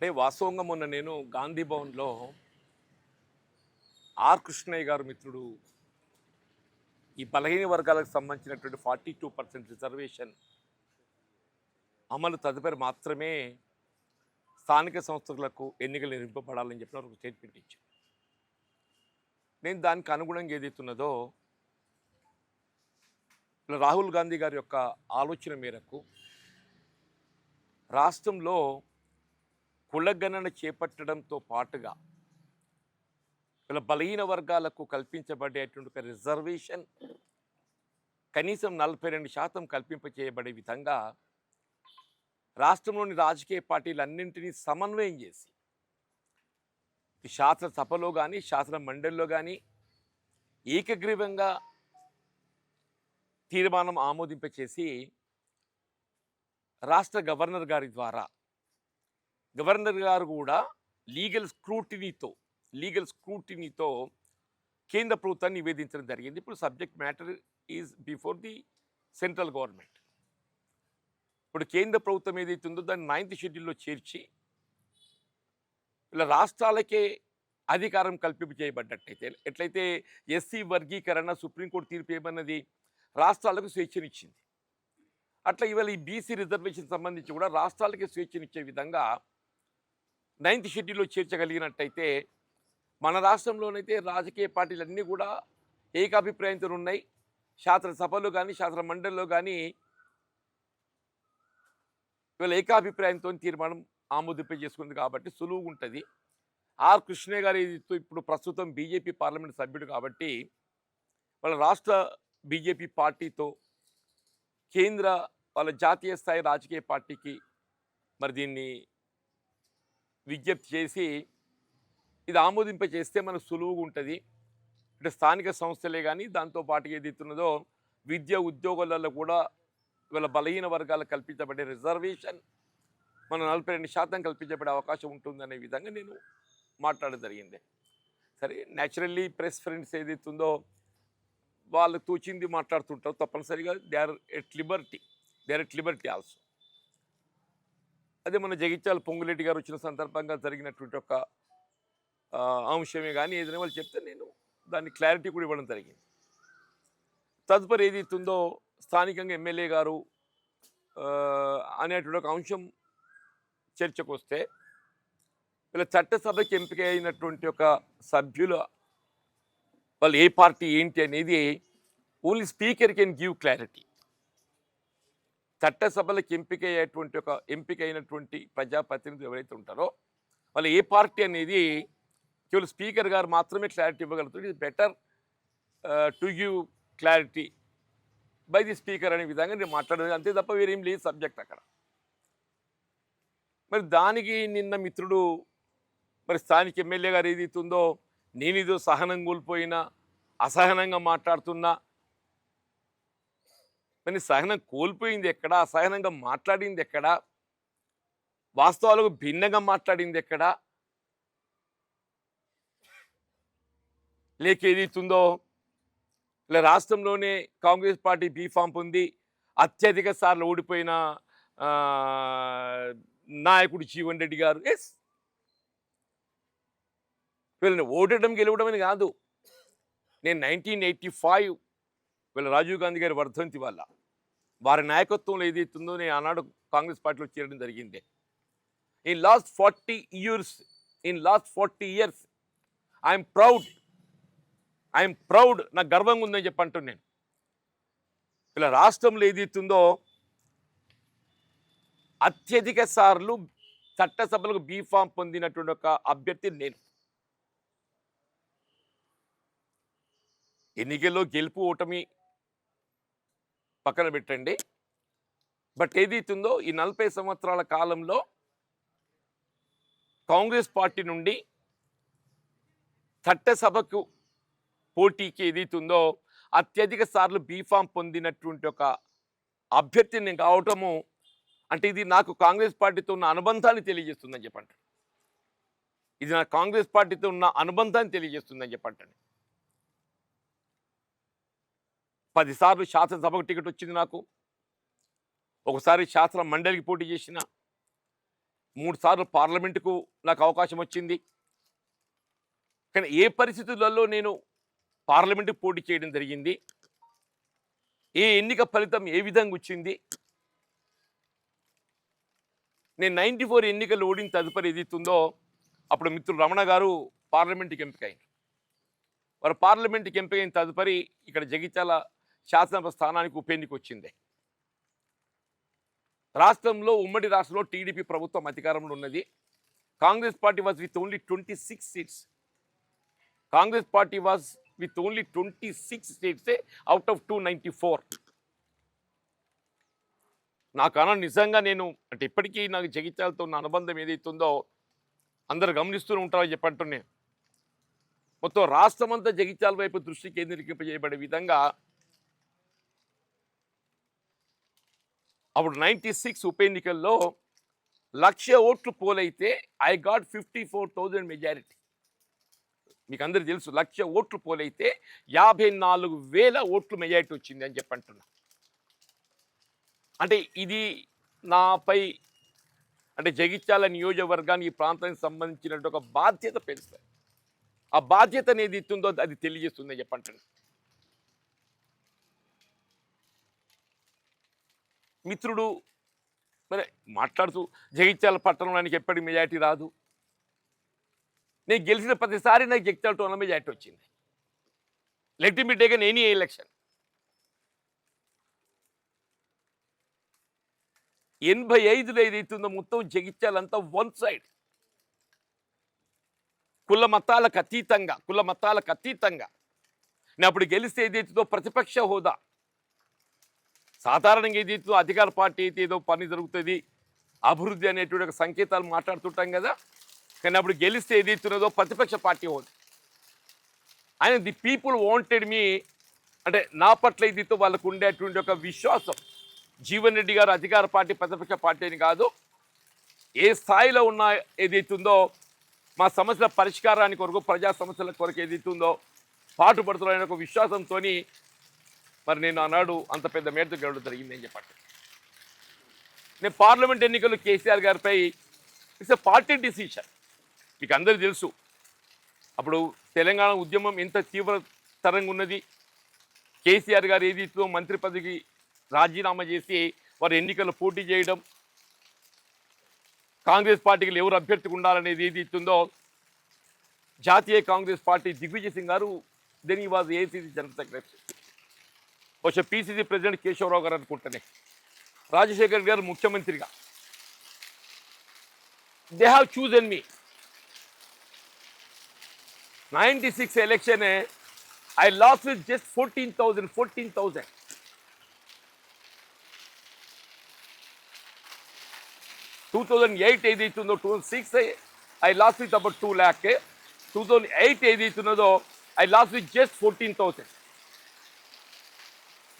అంటే వాస్తవంగా మొన్న నేను గాంధీ భవన్లో ఆర్ కృష్ణయ్య గారు మిత్రుడు ఈ బలహీన వర్గాలకు సంబంధించినటువంటి ఫార్టీ టూ పర్సెంట్ రిజర్వేషన్ అమలు తదుపరి మాత్రమే స్థానిక సంస్థలకు ఎన్నికలు నిర్మింపబడాలని చెప్పిన ఒక స్టేట్మెంట్ ఇచ్చాను నేను దానికి అనుగుణంగా ఏదైతున్నదో ఇలా రాహుల్ గాంధీ గారి యొక్క ఆలోచన మేరకు రాష్ట్రంలో కులగణన చేపట్టడంతో పాటుగా ఇలా బలహీన వర్గాలకు కల్పించబడేటువంటి ఒక రిజర్వేషన్ కనీసం నలభై రెండు శాతం కల్పింపచేయబడే విధంగా రాష్ట్రంలోని రాజకీయ పార్టీలన్నింటినీ సమన్వయం చేసి శాసనసభలో కానీ శాసన మండలిలో కానీ ఏకగ్రీవంగా తీర్మానం ఆమోదింపచేసి రాష్ట్ర గవర్నర్ గారి ద్వారా గవర్నర్ గారు కూడా లీగల్ స్క్రూటినీతో లీగల్ స్క్రూటినీతో కేంద్ర ప్రభుత్వాన్ని నివేదించడం జరిగింది. ఇప్పుడు subject matter is before the central government. ఇప్పుడు కేంద్ర ప్రభుత్వం ఏదైతే ఉందో దాన్ని నైన్త్ షెడ్యూల్లో చేర్చి ఇలా రాష్ట్రాలకే అధికారం కల్పింపు చేయబడ్డట్టయితే ఎట్లయితే ఎస్సీ వర్గీకరణ సుప్రీంకోర్టు తీర్పు ఏమన్నది రాష్ట్రాలకు స్వేచ్ఛనిచ్చింది. అట్లా ఇవాళ ఈ బీసీ రిజర్వేషన్ సంబంధించి కూడా రాష్ట్రాలకి స్వేచ్ఛనిచ్చే విధంగా నైన్త్ షెడ్యూల్లో చేర్చగలిగినట్టయితే మన రాష్ట్రంలోనైతే రాజకీయ పార్టీలన్నీ కూడా ఏకాభిప్రాయంతో ఉన్నాయి. శాసనసభలో కానీ శాసన మండలిలో కానీ ఇవాళ ఏకాభిప్రాయంతో తీర్మానం ఆమోదింప చేసుకుంది కాబట్టి సులువుగా ఉంటుంది. ఆర్ కృష్ణయ్య గారు ఇప్పుడు ప్రస్తుతం బీజేపీ పార్లమెంట్ సభ్యుడు కాబట్టి వాళ్ళ రాష్ట్ర బీజేపీ పార్టీతో కేంద్ర వాళ్ళ జాతీయ స్థాయి రాజకీయ పార్టీకి మరి దీన్ని విజ్ఞప్తి చేసి ఇది ఆమోదింప చేస్తే మనకు సులువుగా ఉంటుంది. అంటే స్థానిక సంస్థలే కానీ దాంతో పాటు ఇస్తున్నదో విద్య ఉద్యోగాలలో కూడా వీళ్ళ బలహీన వర్గాలకు కల్పించబడే రిజర్వేషన్ మన నలభై రెండు శాతం కల్పించబడే అవకాశం ఉంటుందనే విధంగా నేను మాట్లాడడం జరిగింది. సరే న్యాచురల్లీ ప్రెస్ ఫ్రెండ్స్ ఏదైతుందో వాళ్ళు తోచింది మాట్లాడుతుంటారు తప్పనిసరిగా. They are at liberty they are at liberty also. అదే మన జగిత్యాల పొంగులేటి గారు వచ్చిన సందర్భంగా జరిగినటువంటి ఒక అంశమే. కానీ ఏదైనా వాళ్ళు చెప్తే నేను దాన్ని క్లారిటీ కూడా ఇవ్వడం జరిగింది. తదుపరి ఏదైతుందో స్థానికంగా ఎమ్మెల్యే గారు అనేటువంటి ఒక అంశం చర్చకు వస్తే ఇలా చట్టసభకి ఎంపిక అయినటువంటి ఒక సభ్యుల వాళ్ళు ఏ పార్టీ ఏంటి అనేది only speaker can give clarity. చట్టసభలకు ఎంపిక అయ్యేటువంటి ఒక ఎంపిక అయినటువంటి ప్రజాప్రతినిధులు ఎవరైతే ఉంటారో వాళ్ళు ఏ పార్టీ అనేది కేవలం స్పీకర్ గారు మాత్రమే క్లారిటీ ఇవ్వగలుగుతారు. ఇది better to give clarity by the speaker అనే విధంగా నేను మాట్లాడేది. అంతే తప్ప వేరేం లేదు సబ్జెక్ట్ అక్కడ. మరి దానికి నిన్న మిత్రుడు మరి స్థానిక ఎమ్మెల్యే గారు ఏది ఉందో నేను ఇదో సహనం కోల్పోయినా అసహనంగా మాట్లాడుతున్నా కానీ సహనం కోల్పోయింది ఎక్కడ? అసహనంగా మాట్లాడింది ఎక్కడ? వాస్తవాలకు భిన్నంగా మాట్లాడింది ఎక్కడ? లేక ఏదైతుందో? ఇలా రాష్ట్రంలోనే కాంగ్రెస్ పార్టీ బీఫామ్ పొంది అత్యధిక సార్లు ఓడిపోయిన నాయకుడు జీవన్ రెడ్డి గారు. ఎస్. వీళ్ళని ఓడటం గెలవడం అని కాదు. నేను నైన్టీన్ ఎయిటీ ఫైవ్ వీళ్ళ రాజీవ్ గాంధీ గారి వర్ధంతి వల్ల. వారి నాయకత్వంలో ఏదైతుందో నేను ఆనాడు కాంగ్రెస్ పార్టీలో చేరడం జరిగింది. In last forty years in last forty years I'm proud I'm proud నాకు గర్వంగా ఉందని చెప్పి నేను. ఇలా రాష్ట్రంలో ఏదైతుందో అత్యధిక సార్లు చట్టసభలకు బీఫామ్ పొందినటువంటి ఒక అభ్యర్థి నేను. ఎన్నికల్లో గెలుపు ఓటమి పక్కన పెట్టండి. బట్ ఏదైతుందో ఈ నలభై సంవత్సరాల కాలంలో కాంగ్రెస్ పార్టీ నుండి చట్టసభకు పోటీకి ఏదైతుందో అత్యధిక సార్లు బీఫామ్ పొందినటువంటి ఒక అభ్యర్థిని కావటము అంటే ఇది నాకు కాంగ్రెస్ పార్టీతో ఉన్న అనుబంధాన్ని తెలియజేస్తుందని చెప్పంటాడు ఇది నా కాంగ్రెస్ పార్టీతో ఉన్న అనుబంధాన్ని తెలియజేస్తుందని చెప్పండి. పదిసార్లు శాసనసభకు టికెట్ వచ్చింది నాకు. ఒకసారి శాసన మండలికి పోటీ చేసిన మూడుసార్లు పార్లమెంటుకు నాకు అవకాశం వచ్చింది. కానీ ఏ పరిస్థితులలో నేను పార్లమెంటుకు పోటీ చేయడం జరిగింది? ఏ ఎన్నిక ఫలితం ఏ విధంగా వచ్చింది? నేను నైంటీ ఫోర్ ఎన్నికలు ఓడిన తదుపరి ఎదుగుతుందో అప్పుడు మిత్రుడు రమణ గారు పార్లమెంట్కి ఎంపికైంది వారు పార్లమెంట్కి ఎంపికైన తదుపరి ఇక్కడ జగిత్యాల శాసనసభ స్థానానికి ఉప ఎన్నిక వచ్చింది రాష్ట్రంలో ఉమ్మడి రాష్ట్రంలో టీడీపీ ప్రభుత్వం అధికారంలో ఉన్నది. Congress party was with only twenty six seats. Congress party was with only twenty six సీట్సే out of two ninety four. నాకు నిజంగా నేను అంటే ఇప్పటికీ నాకు జగిత్యాలతో ఉన్న అనుబంధం ఏదైతుందో అందరు గమనిస్తూనే ఉంటారని చెప్పంటున్నాను మొత్తం రాష్ట్రమంతా జగిత్యాల వైపు దృష్టి కేంద్రీకరింపజేయబడే విధంగా అప్పుడు నైంటీ సిక్స్ ఉప ఎన్నికల్లో లక్ష ఓట్లు పోలైతే I got fifty four thousand majority మీకు అందరికి తెలుసు లక్ష ఓట్లు పోలైతే యాభై నాలుగు వేల ఓట్లు మెజారిటీ వచ్చింది అని చెప్పంటున్నా అంటే ఇది నాపై అంటే జగిత్యాల నియోజకవర్గానికి ఈ ప్రాంతానికి సంబంధించినట్టు ఒక బాధ్యత పెంచుతుంది ఆ బాధ్యత అనేది ఇస్తుందో అది తెలియజేస్తుందని చెప్పంటాను మిత్రుడు మరి మాట్లాడుతూ జగిత్యాల పట్టణంలోనికి ఎప్పటికి మెజారిటీ రాదు. నేను గెలిచిన ప్రతిసారి నాకు జగిత్యాల టోర్నమెంట్ మెజార్టీ వచ్చింది. Let me taken any election ఎనభై ఐదులో ఏదైతుందో మొత్తం జగిత్యాలంతా వన్ సైడ్ కుల మతాలకు అతీతంగా కుల మతాలకు అతీతంగా. నేను అప్పుడు గెలిస్తే ఏదైతుందో ప్రతిపక్ష హోదా. సాధారణంగా ఏదైతుందో అధికార పార్టీ అయితే ఏదో పని జరుగుతుంది అభివృద్ధి అనేటువంటి ఒక సంకేతాలు మాట్లాడుతుంటాం కదా. కానీ అప్పుడు గెలిస్తే ఏదైతున్నదో ప్రతిపక్ష పార్టీ ఉంది ఆయన ది పీపుల్ వాంటెడ్ మీ అంటే నా పట్ల ఇదితో వాళ్ళకు ఉండేటువంటి ఒక విశ్వాసం. జీవన్ రెడ్డి గారు అధికార పార్టీ ప్రతిపక్ష పార్టీ అని కాదు ఏ స్థాయిలో ఉన్న ఏదైతుందో మా సమస్యల పరిష్కారానికి కొరకు ప్రజా సమస్యల కొరకు ఏదైతుందో పాటుపడుతున్న ఒక విశ్వాసంతో మరి నేను ఆనాడు అంత పెద్ద మేడత గెలవడం జరిగింది అని చెప్పండి. నేను పార్లమెంట్ ఎన్నికలు కేసీఆర్ గారిపై ఇట్స్ ఎ పార్టీ డిసిషన్. మీకు అందరికీ తెలుసు. అప్పుడు తెలంగాణ ఉద్యమం ఎంత తీవ్రతరంగా ఉన్నది. కేసీఆర్ గారు ఏదైతుందో మంత్రి పదవికి రాజీనామా చేసి వారు ఎన్నికలు పోటీ చేయడం కాంగ్రెస్ పార్టీకి ఎవరు అభ్యర్థిగా ఉండాలనేది ఏది ఇస్తుందో జాతీయ కాంగ్రెస్ పార్టీ దిగ్విజయ్ సింగ్ గారు దెన్ ఈ వాజ్ ఏసీసీ జనరల్ సెక్రటరీ బహుశా పీసీసీ ప్రెసిడెంట్ కేశవరావు గారు అనుకుంటానే. రాజశేఖర్ గారు ముఖ్యమంత్రిగా. They have chosen me ninety six election I lose with just fourteen thousand fourteen thousand two thousand eight ఏదైతుందో two thousand six I lost with about two lakh two thousand eight ఏదైతున్నదో I lost with just fourteen thousand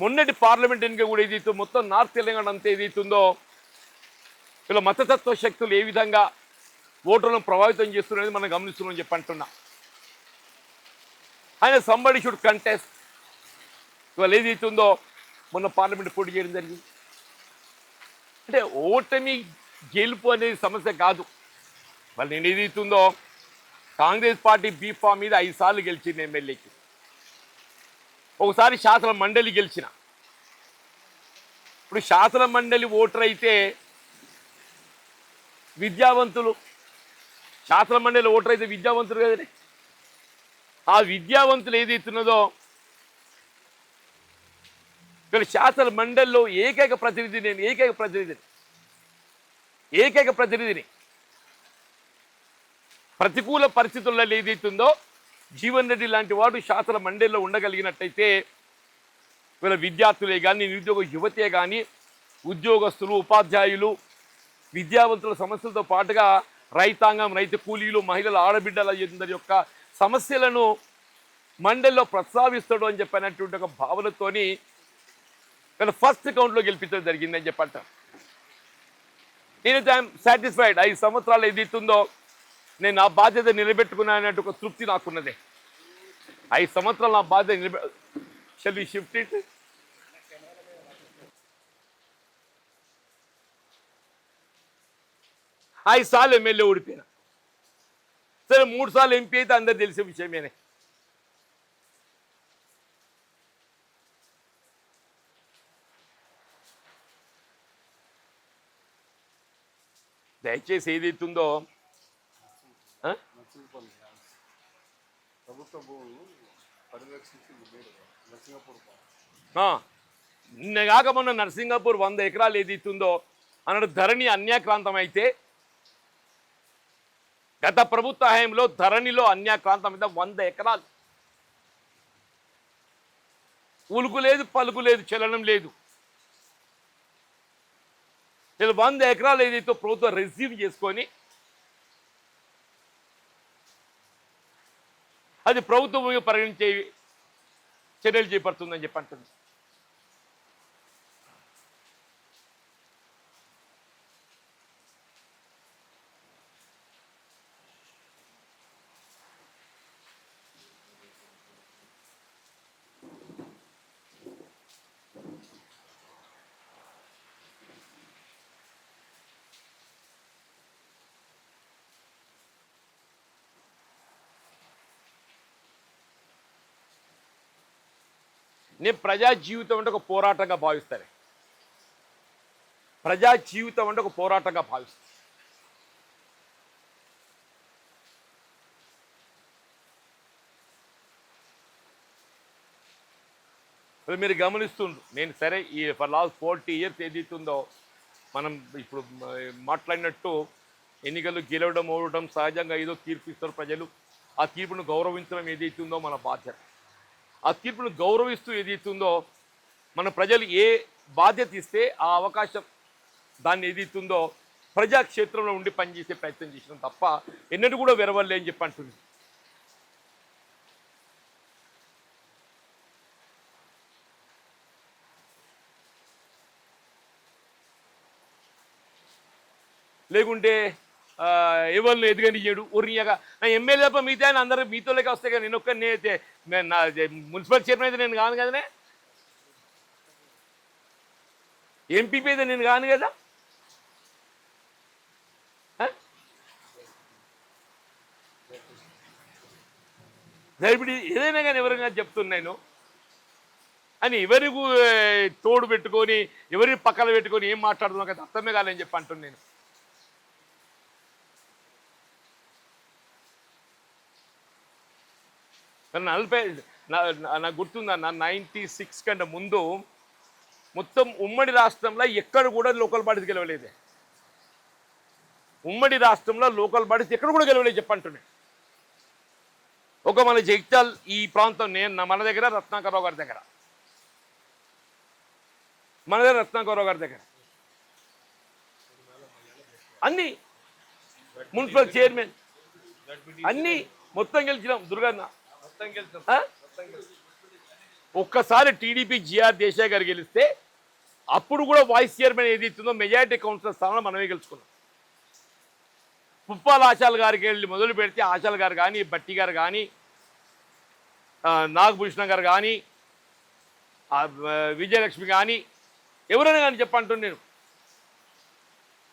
మొన్నటి parliament ఎన్నిక కూడా ఏదైతే మొత్తం north Telangana అంతా ఏదైతుందో వీళ్ళ మతతత్వ శక్తులు ఏ విధంగా ఓటర్లను ప్రభావితం చేస్తున్నది మనం గమనిస్తున్నామని చెప్పి అంటున్నా. ఆయన సంబడి షుడ్ కంటెస్ట్ ఇవాళ ఏదైతుందో మొన్న పార్లమెంట్ పోటీ చేయడం జరిగింది. అంటే ఓటమి గెలుపు అనేది సమస్య కాదు. వాళ్ళు నేను ఏదైతుందో కాంగ్రెస్ పార్టీ బీఫా మీద ఐదు సార్లు గెలిచింది ఎమ్మెల్యేకి. ఒకసారి శాసన మండలి గెలిచిన. ఇప్పుడు శాసన మండలి ఓటర్ అయితే విద్యావంతులు శాసన మండలి ఓటర్ అయితే విద్యావంతులు కదండి ఆ విద్యావంతులు ఏదైతున్నదో ఇక్కడ శాసన మండలిలో ఏకైక ప్రతినిధి నేను ఏకైక ప్రతినిధిని ఏకైక ప్రతినిధిని ప్రతికూల పరిస్థితుల్లో ఏదైతుందో జీవన్ రెడ్డి లాంటి వాడు శాసన మండలిలో ఉండగలిగినట్టయితే వీళ్ళ విద్యార్థులే కానీ నిరుద్యోగ యువతే కానీ ఉద్యోగస్తులు ఉపాధ్యాయులు విద్యావంతుల సమస్యలతో పాటుగా రైతాంగం రైతు కూలీలు మహిళల ఆడబిడ్డల యొక్క సమస్యలను మండలిలో ప్రస్తావిస్తాడు అని చెప్పినటువంటి ఒక భావనతోని వీళ్ళ ఫస్ట్ కౌంట్లో గెలిపించడం జరిగిందని చెప్పంట నేనైతే ఐఎమ్ సాటిస్ఫైడ్ ఐదు సంవత్సరాలు ఏదైతుందో నేను నా బాధ్యత నిలబెట్టుకున్నానంటే ఒక తృప్తి నాకున్నదే. ఐదు సంవత్సరాలు నా బాధ్యత నిలబె షెల్ షిఫ్ట్ ఇట్ ఐదు సార్లు ఎమ్మెల్యే ఓడిపోయినా. సరే మూడు సార్లు ఎంపీ అయితే అందరు తెలిసే విషయమేనే. దయచేసి ఏదైతుందో ప్రభుత్వ భూములు నిన్న కాక మొన్న నరసింగపూర్ వంద ఎకరాలు ఏదైతుందో అన్నాడు ధరణి అన్యాక్రాంతం అయితే గత ప్రభుత్వ హయాంలో ధరణిలో అన్యాక్రాంతం అయితే వంద ఎకరాలు. ఉలుకు లేదు పలుకు లేదు చలనం లేదు. నేను వంద ఎకరాలు ఏదైతే ప్రభుత్వం రిసీవ్ చేసుకొని అది ప్రభుత్వం పరిగణించే చర్యలు చేపడుతుందని చెప్పి అంటుంది నేను ప్రజా జీవితం అంటే ఒక పోరాటంగా భావిస్తాను. ప్రజా జీవితం అంటే ఒక పోరాటంగా భావిస్తాను ఇప్పుడు మీరు గమనిస్తుండ్రు నేను సరే ఈ ఫర్ లాస్ట్ ఫోర్టీ ఇయర్స్ ఏదైతుందో మనం ఇప్పుడు మాట్లాడినట్టు ఎన్నికలు గెలవడం ఓడటం సహజంగా ఏదో తీర్పు ఇస్తారు ప్రజలు. ఆ తీర్పును గౌరవించడం ఏదైతుందో మన బాధ్యత. ఆ తీర్పును గౌరవిస్తూ ఏదైతుందో మన ప్రజలు ఏ బాధ్యత ఇస్తే ఆ అవకాశం దాన్ని ఏదైతుందో ప్రజాక్షేత్రంలో ఉండి పనిచేసే ప్రయత్నం చేసినాం తప్ప ఎన్నడూ కూడా వెరవల్లే అని చెప్పి అంటుంది. లేకుంటే ఎవరిని ఎదుగనియ్యడు? ఉరియగా నా ఎమ్మెల్యే తప్ప మిగతా ఆయన అందరూ మీతో లెక్క వస్తాయి నేను ఒక్కరిని అయితే. నా మున్సిపల్ చైర్మన్ అయితే నేను కాను కదనే? ఎంపీపీ అయితే నేను కాను కదా? ఇప్పుడు ఏదైనా కానీ ఎవరైనా చెప్తున్నాను అని ఎవరి తోడు పెట్టుకొని ఎవరిని పక్కన పెట్టుకొని ఏం మాట్లాడుతున్నా కదా అర్థమే కాదని చెప్పి అంటున్నాను నేను కానీ నలభై నాకు గుర్తుందన్న నైంటీ సిక్స్ కంటే ముందు మొత్తం ఉమ్మడి రాష్ట్రంలో ఎక్కడ కూడా లోకల్ బాడీస్ గెలవలేదు. ఉమ్మడి రాష్ట్రంలో లోకల్ బాడీస్ ఎక్కడ కూడా గెలవలేదు చెప్పంటున్నాయి ఒక మన జగిత్యాల్ ఈ ప్రాంతం నేను మన దగ్గర రత్నాకరరావు గారి దగ్గర. మన దగ్గర రత్నాకరరావు గారి దగ్గర. అన్ని మున్సిపల్ చైర్మన్ అన్ని మొత్తం గెలిచినాం. దుర్గన్న. ఒక్కసారి టీడీపీ జిఆర్ దేశాయ్ గారు గెలిస్తే అప్పుడు కూడా వైస్ చైర్మన్ ఏది ఇస్తుందో మెజారిటీ కౌన్సిలర్ స్థానంలో మనమే గెలుచుకున్నాం. పుప్పాల ఆశాల్ గారికి వెళ్ళి మొదలు పెడితే ఆశాల్ గారు కానీ బట్టి గారు కానీ నాగభూషణ గారు కానీ విజయలక్ష్మి కానీ ఎవరైనా కానీ చెప్పంటున్నాను నేను